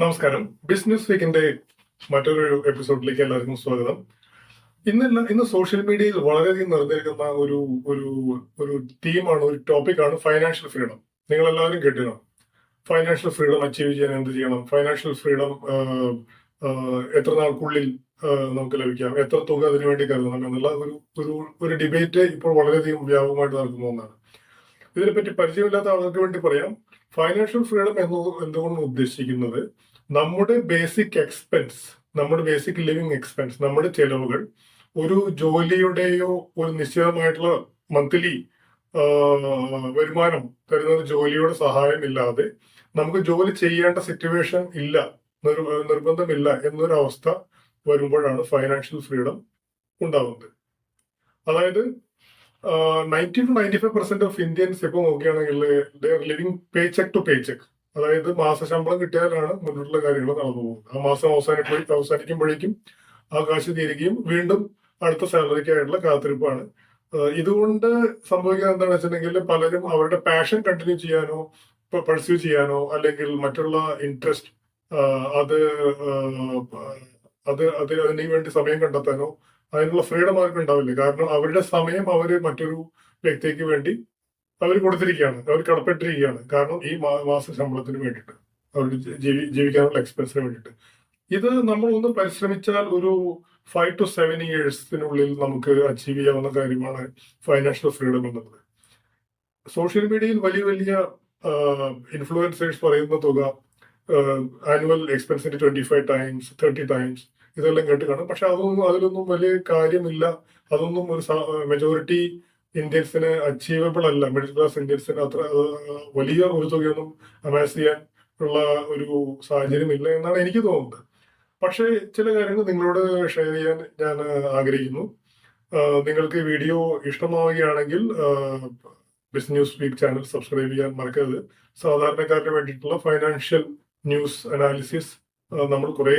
നമസ്കാരം. ബിസിനസ് വീക്കിന്റെ മറ്റൊരു എപ്പിസോഡിലേക്ക് എല്ലാവർക്കും സ്വാഗതം. ഇന്ന് ഇന്ന് സോഷ്യൽ മീഡിയയിൽ വളരെയധികം നിറഞ്ഞിരിക്കുന്ന ഒരു ഒരു ഒരു തീമാണ് ഒരു ടോപ്പിക്കാണ് ഫൈനാൻഷ്യൽ ഫ്രീഡം നിങ്ങൾ എല്ലാവരും കേട്ടിരുന്നു? ഫൈനാൻഷ്യൽ ഫ്രീഡം അച്ചീവ് ചെയ്യാൻ എന്ത് ചെയ്യണം? ഫൈനാൻഷ്യൽ ഫ്രീഡം എത്ര നാൾക്കുള്ളിൽ നമുക്ക് ലഭിക്കാം? എത്ര തുക അതിനു വേണ്ടി കരുതണം? എന്നുള്ള ഒരു ഒരു ഒരു ഡിബേറ്റ് ഇപ്പോൾ വളരെയധികം വ്യാപകമായിട്ട് നടക്കുന്ന ഒന്നാണ്. ഇതിനെപ്പറ്റി പരിചയമില്ലാത്ത ആളുകൾക്ക് വേണ്ടി പറയാം. ഫൈനാൻഷ്യൽ ഫ്രീഡം എന്ന് എന്തുകൊണ്ട് ഉദ്ദേശിക്കുന്നത്? നമ്മുടെ ബേസിക് എക്സ്പെൻസ് നമ്മുടെ ബേസിക് ലിവിങ് എക്സ്പെൻസ് നമ്മുടെ ചെലവുകൾ ഒരു ജോലിയുടെയോ ഒരു നിശ്ചിതമായിട്ടുള്ള മന്ത്ലി വരുമാനം തരുന്ന ജോലിയുടെ സഹായം ഇല്ലാതെ നമുക്ക് ജോലി ചെയ്യേണ്ട സിറ്റുവേഷൻ ഇല്ല നിർബന്ധമില്ല എന്നൊരു അവസ്ഥ വരുമ്പോഴാണ് ഫൈനാൻഷ്യൽ ഫ്രീഡം ഉണ്ടാകുന്നത് അതായത് ninety two ninety five percent of Indians ഇപ്പൊ നോക്കുകയാണെങ്കിൽ living pay cheque to pay cheque അതായത് മാസ ശമ്പളം കിട്ടിയാലാണ് മുന്നോട്ടുള്ള കാര്യങ്ങൾ നടന്നു പോകുന്നത്. ആ മാസം അവസാനിപ്പോഴേ അവസാനിക്കുമ്പോഴേക്കും ആ കാശ് തീരുകയും വീണ്ടും അടുത്ത സാലറിക്കായിട്ടുള്ള കാത്തിരിപ്പാണ്. ഇതുകൊണ്ട് സംഭവിക്കുന്നത് എന്താണെന്ന് വെച്ചിട്ടുണ്ടെങ്കിൽ പലരും അവരുടെ പാഷൻ കണ്ടിന്യൂ ചെയ്യാനോ പെർസ്യൂ ചെയ്യാനോ അല്ലെങ്കിൽ മറ്റുള്ള ഇൻട്രസ്റ്റ് അത് അത് അതിന് വേണ്ടി സമയം കണ്ടെത്താനോ അതിനുള്ള ഫ്രീഡം അവർക്ക് ഉണ്ടാവില്ല. കാരണം അവരുടെ സമയം അവർ മറ്റൊരു വ്യക്തിക്ക് വേണ്ടി അവർ കൊടുത്തിരിക്കുകയാണ്. അവർ കടപ്പെട്ടിരിക്കുകയാണ്. കാരണം ഈ മാസ ശമ്പളത്തിന് വേണ്ടിയിട്ട്. അവരുടെ ജീവി ജീവിക്കാനുള്ള എക്സ്പെൻസിന് വേണ്ടിയിട്ട്. ഇത് നമ്മൾ ഒന്ന് പരിശ്രമിച്ചാൽ ഒരു ഫൈവ് ടു സെവൻ ഇയേഴ്സിനുള്ളിൽ നമുക്ക് അച്ചീവ് ചെയ്യാവുന്ന കാര്യമാണ് ഫൈനാൻഷ്യൽ ഫ്രീഡം എന്നുള്ളത്. സോഷ്യൽ മീഡിയയിൽ വലിയ വലിയ ഇൻഫ്ലുവൻസേഴ്സ് പറയുന്ന തുക annual എക്സ്പെൻസിന്റെ twenty five times thirty times ഇതെല്ലാം കേട്ട് കാണും പക്ഷെ അതൊന്നും അതിലൊന്നും വലിയ കാര്യമില്ല. അതൊന്നും ഒരു മെജോറിറ്റി ഇന്ത്യൻസിന് അച്ചീവബിൾ അല്ല. മിഡിൽ ക്ലാസ് ഇന്ത്യൻസിന് അത്ര വലിയ ഒരു തുകയൊന്നും അമാസ് ചെയ്യാൻ ഉള്ള ഒരു സാഹചര്യം ഇല്ല എന്നാണ് എനിക്ക് തോന്നുന്നത്. പക്ഷേ ചില കാര്യങ്ങൾ നിങ്ങളോട് ഷെയർ ചെയ്യാൻ ഞാൻ ആഗ്രഹിക്കുന്നു. നിങ്ങൾക്ക് വീഡിയോ ഇഷ്ടമാവുകയാണെങ്കിൽ biz news week channel subscribe ചെയ്യാൻ മറക്കരുത്. സാധാരണക്കാരന് വേണ്ടിയിട്ടുള്ള ഫൈനാൻഷ്യൽ ന്യൂസ് അനാലിസിസ് നമ്മൾ കുറെ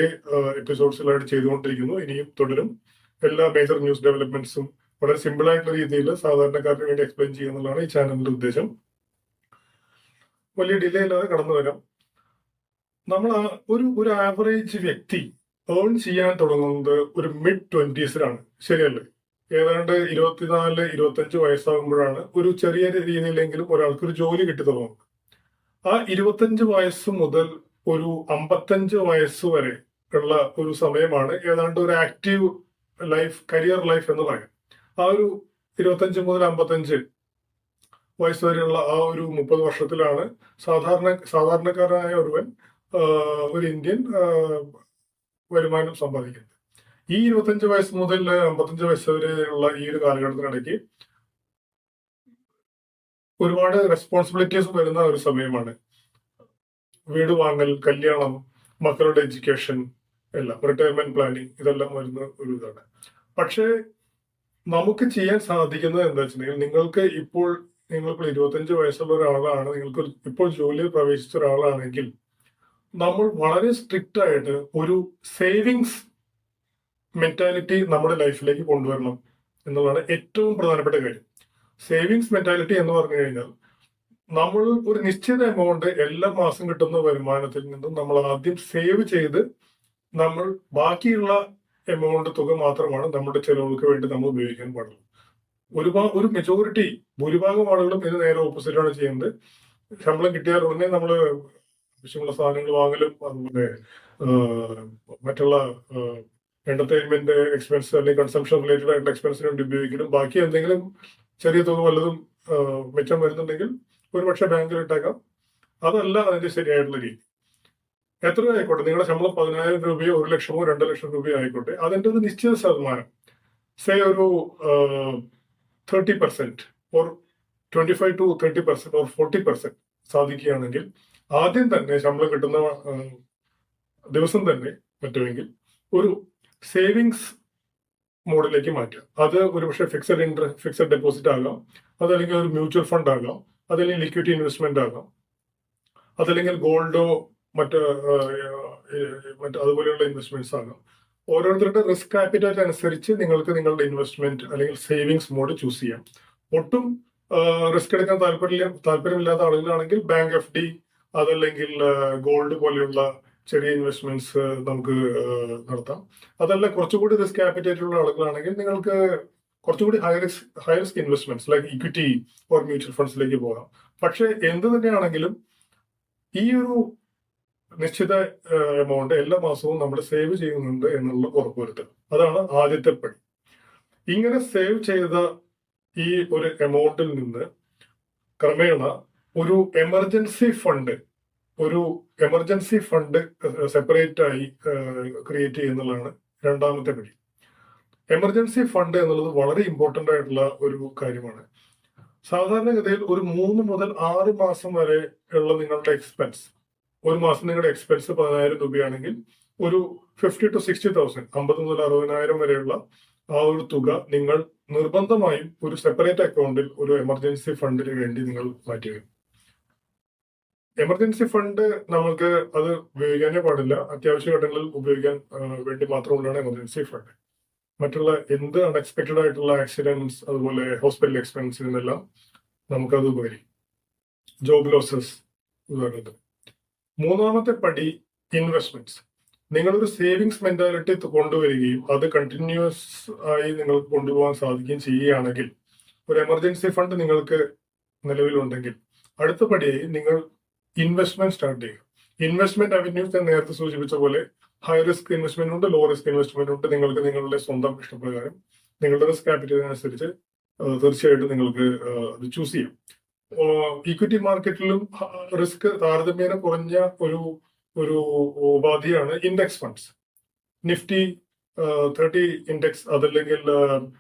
എപ്പിസോഡ്സുകളായിട്ട് ചെയ്തുകൊണ്ടിരിക്കുന്നു. ഇനിയും തുടരും. എല്ലാ മേജർ ന്യൂസ് ഡെവലപ്മെന്റ്സും വളരെ സിമ്പിൾ ആയിട്ടുള്ള രീതിയിൽ സാധാരണക്കാർക്ക് വേണ്ടി എക്സ്പ്ലെയിൻ ചെയ്യുക എന്നുള്ളതാണ് ഈ ചാനലിന്റെ ഉദ്ദേശം. വലിയ ഡിലേ ഇല്ലാതെ കടന്നു വരാം. നമ്മൾ ഒരു ഒരു ആവറേജ് വ്യക്തി ഏൺ ചെയ്യാൻ തുടങ്ങുന്നത് ഒരു മിഡ് ട്വന്റീസിലാണ് ശരിയല്ലേ? ഏതാണ്ട് ഇരുപത്തിനാല് ഇരുപത്തഞ്ച് വയസ്സാകുമ്പോഴാണ് ഒരു ചെറിയ രീതിയിലെങ്കിലും ഒരാൾക്ക് ഒരു ജോലി കിട്ടി തുടങ്ങുന്നത്. ആ ഇരുപത്തഞ്ച് വയസ്സ് മുതൽ ഒരു അമ്പത്തഞ്ച് വയസ്സ് വരെ ഉള്ള ഒരു സമയമാണ് ഏതാണ്ട് ഒരു ആക്റ്റീവ് ലൈഫ് കരിയർ ലൈഫ് എന്ന് പറയാം. ആ ഒരു ഇരുപത്തഞ്ച് മുതൽ അമ്പത്തഞ്ച് വയസ്സ് വരെയുള്ള ആ ഒരു മുപ്പത് വർഷത്തിലാണ് സാധാരണ സാധാരണക്കാരനായ ഒരുവൻ ഒരു ഇന്ത്യൻ വരുമാനം സമ്പാദിക്കുന്നത്. ഈ ഇരുപത്തഞ്ച് വയസ്സ് മുതൽ അമ്പത്തഞ്ച് വയസ്സ് വരെയുള്ള ഈ ഒരു കാലഘട്ടത്തിനിടയ്ക്ക് ഒരുപാട് റെസ്പോൺസിബിലിറ്റീസ് വരുന്ന ഒരു സമയമാണ്. വീട് വാങ്ങൽ കല്യാണം മക്കളുടെ എഡ്യൂക്കേഷൻ എല്ലാം. റിട്ടയർമെന്റ് പ്ലാനിങ് ഇതെല്ലാം വരുന്ന ഒരു ഇതാണ്. പക്ഷേ നമുക്ക് ചെയ്യാൻ സാധിക്കുന്നത് എന്താ വെച്ചിട്ടുണ്ടെങ്കിൽ നിങ്ങൾക്ക് ഇപ്പോൾ നിങ്ങളിപ്പോൾ ഇരുപത്തഞ്ച് വയസ്സുള്ള ഒരാളാണ് നിങ്ങൾക്ക് ഇപ്പോൾ ജോലിയിൽ പ്രവേശിച്ച ഒരാളാണെങ്കിൽ നമ്മൾ വളരെ സ്ട്രിക്റ്റ് ആയിട്ട് ഒരു സേവിങ്സ് മെന്റാലിറ്റി നമ്മുടെ ലൈഫിലേക്ക് കൊണ്ടുവരണം എന്നുള്ളതാണ് ഏറ്റവും പ്രധാനപ്പെട്ട കാര്യം. സേവിങ്സ് മെന്റാലിറ്റി എന്ന് പറഞ്ഞു കഴിഞ്ഞാൽ നമ്മൾ ഒരു നിശ്ചിത എമൗണ്ട് എല്ലാ മാസം കിട്ടുന്ന വരുമാനത്തിൽ നിന്നും നമ്മൾ ആദ്യം സേവ് ചെയ്ത് നമ്മൾ ബാക്കിയുള്ള എമൗണ്ട് തുക മാത്രമാണ് നമ്മുടെ ചെലവുകൾക്ക് വേണ്ടി നമ്മൾ ഉപയോഗിക്കാൻ പാടുള്ളൂ. ഒരുപാട് ഒരു മെജോറിറ്റി ഭൂരിഭാഗം ആളുകളും ഇത് നേരെ ഓപ്പോസിറ്റാണ് ചെയ്യുന്നത്. ശമ്പളം കിട്ടിയാൽ ഉടനെ നമ്മൾ ആവശ്യമുള്ള സാധനങ്ങൾ വാങ്ങലും അതുപോലെ മറ്റുള്ള എന്റർടൈൻമെന്റ് എക്സ്പെൻസ് അല്ലെങ്കിൽ കൺസംഷൻ റിലേറ്റഡ് ആയിട്ടുള്ള എക്സ്പെൻസിന് വേണ്ടി ഉപയോഗിക്കലും. ബാക്കി എന്തെങ്കിലും ചെറിയ തുക വല്ലതും മെച്ചം വരുന്നുണ്ടെങ്കിൽ ഒരുപക്ഷെ ബാങ്കിൽ ഇട്ടേക്കാം. അതല്ല അതിന്റെ ശരിയായിട്ടുള്ള രീതി. എത്ര ആയിക്കോട്ടെ? നിങ്ങളുടെ ശമ്പളം പതിനായിരം രൂപയോ ഒരു ലക്ഷമോ രണ്ട് ലക്ഷം രൂപയോ ആയിക്കോട്ടെ. അതിന്റെ ഒരു നിശ്ചിത ശതമാനം സേ ഒരു thirty percent or twenty five to thirty percent or forty percent സാധിക്കുകയാണെങ്കിൽ ആദ്യം തന്നെ ശമ്പളം കിട്ടുന്ന ദിവസം തന്നെ പറ്റുമെങ്കിൽ ഒരു സേവിങ്സ് മോഡിലേക്ക് മാറ്റുക. അത് ഒരുപക്ഷെ ഫിക്സഡ് ഇൻട്രസ്റ്റ് ഫിക്സഡ് ഡെപ്പോസിറ്റ് ആകാം. അതല്ലെങ്കിൽ ഒരു മ്യൂച്വൽ ഫണ്ട് ആകാം. അതല്ലെങ്കിൽ ലിക്വിഡ് ഇൻവെസ്റ്റ്മെന്റ് ആകാം. അതല്ലെങ്കിൽ ഗോൾഡോ മറ്റ് മറ്റ് അതുപോലെയുള്ള ഇൻവെസ്റ്റ്മെന്റ്സ് ആകാം. ഓരോരുത്തരുടെ റിസ്ക് ആപ്പിറ്റൈറ്റ് അനുസരിച്ച് നിങ്ങൾക്ക് നിങ്ങളുടെ ഇൻവെസ്റ്റ്മെന്റ് അല്ലെങ്കിൽ സേവിങ്സ് മോഡ് ചൂസ് ചെയ്യാം. ഒട്ടും റിസ്ക് എടുക്കാൻ താല്പര്യമില്ല താല്പര്യമില്ലാത്ത ആളുകളാണെങ്കിൽ ബാങ്ക് എഫ് ഡി അതല്ലെങ്കിൽ ഗോൾഡ് പോലെയുള്ള ചെറിയ ഇൻവെസ്റ്റ്മെന്റ്സ് നമുക്ക് നടത്താം. അതല്ല കുറച്ചുകൂടി റിസ്ക് ആപ്പിറ്റേറ്റ് ഉള്ള ആളുകളാണെങ്കിൽ നിങ്ങൾക്ക് കുറച്ചുകൂടി high risk high risk investments like equity or mutual ഫണ്ട്സിലേക്ക് പോകാം. പക്ഷെ എന്ത് തന്നെയാണെങ്കിലും ഈ ഒരു നിശ്ചിത എമൗണ്ട് എല്ലാ മാസവും നമ്മൾ സേവ് ചെയ്യുന്നുണ്ട് എന്നുള്ള ഉറപ്പുവരുത്തൽ. അതാണ് ആദ്യത്തെ പടി. ഇങ്ങനെ സേവ് ചെയ്ത ഈ ഒരു എമൗണ്ടിൽ നിന്ന് ക്രമേണ ഒരു എമർജൻസി ഫണ്ട് ഒരു എമർജൻസി ഫണ്ട് സെപ്പറേറ്റ് ആയി ക്രിയേറ്റ് ചെയ്യുന്നതാണ് രണ്ടാമത്തെ പടി. എമർജൻസി ഫണ്ട് എന്നുള്ളത് വളരെ ഇമ്പോർട്ടന്റ് ആയിട്ടുള്ള ഒരു കാര്യമാണ്. സാധാരണഗതിയിൽ ഒരു മൂന്ന് മുതൽ ആറ് മാസം വരെ ഉള്ള നിങ്ങളുടെ എക്സ്പെൻസ് ഒരു മാസം നിങ്ങളുടെ എക്സ്പെൻസ് പതിനായിരം രൂപയാണെങ്കിൽ ഒരു ഫിഫ്റ്റി ടു സിക്സ്റ്റി തൗസൻഡ് അമ്പത് മുതൽ അറുപതിനായിരം വരെയുള്ള ആ ഒരു തുക നിങ്ങൾ നിർബന്ധമായും ഒരു സെപ്പറേറ്റ് അക്കൗണ്ടിൽ ഒരു എമർജൻസി ഫണ്ടിന് വേണ്ടി നിങ്ങൾ മാറ്റുക എമർജൻസി ഫണ്ട് നമ്മൾക്ക് അത് ഉപയോഗിക്കാനേ പാടില്ല. അത്യാവശ്യ ഘട്ടങ്ങളിൽ ഉപയോഗിക്കാൻ വേണ്ടി മാത്രമുള്ളതാണ് എമർജൻസി ഫണ്ട് മറ്റുള്ള എന്ത് അൺഎക്സ്പെക്ടഡ് ആയിട്ടുള്ള ആക്സിഡൻസ് അതുപോലെ ഹോസ്പിറ്റൽ എക്സ്പെൻസ് എന്നെല്ലാം നമുക്കത് ഉപകരിക്കും ജോബ് ലോസസ് മൂന്നാമത്തെ പടി ഇൻവെസ്റ്റ്മെന്റ്സ് നിങ്ങളൊരു സേവിങ്സ് മെന്റാലിറ്റി കൊണ്ടുവരികയും അത് കണ്ടിന്യൂസ് ആയി നിങ്ങൾക്ക് കൊണ്ടുപോകാൻ സാധിക്കുകയും ചെയ്യുകയാണെങ്കിൽ ഒരു എമർജൻസി ഫണ്ട് നിങ്ങൾക്ക് നിലവിലുണ്ടെങ്കിൽ അടുത്ത പടിയായി നിങ്ങൾ ഇൻവെസ്റ്റ്മെന്റ് സ്റ്റാർട്ട് ചെയ്യുക. ഇൻവെസ്റ്റ്മെന്റ് അവന്യൂസ് ഞാൻ നേരത്തെ സൂചിപ്പിച്ച പോലെ ഹൈ റിസ്ക് ഇൻവെസ്റ്റ്മെന്റ് ഉണ്ട് ലോ റിസ്ക് ഇൻവെസ്റ്റ്മെന്റ് ഉണ്ട്. നിങ്ങൾക്ക് നിങ്ങളുടെ സ്വന്തം ഇഷ്ടപ്രകാരം നിങ്ങളുടെ റിസ്ക് ക്യാപിറ്റലിനനുസരിച്ച് തീർച്ചയായിട്ടും നിങ്ങൾക്ക് അത് ചൂസ് ചെയ്യാം. ഇക്വിറ്റി മാർക്കറ്റിലും റിസ്ക് താരതമ്യേന കുറഞ്ഞ ഒരു ഒരു ഉപാധിയാണ് index funds Nifty thirty index അതല്ലെങ്കിൽ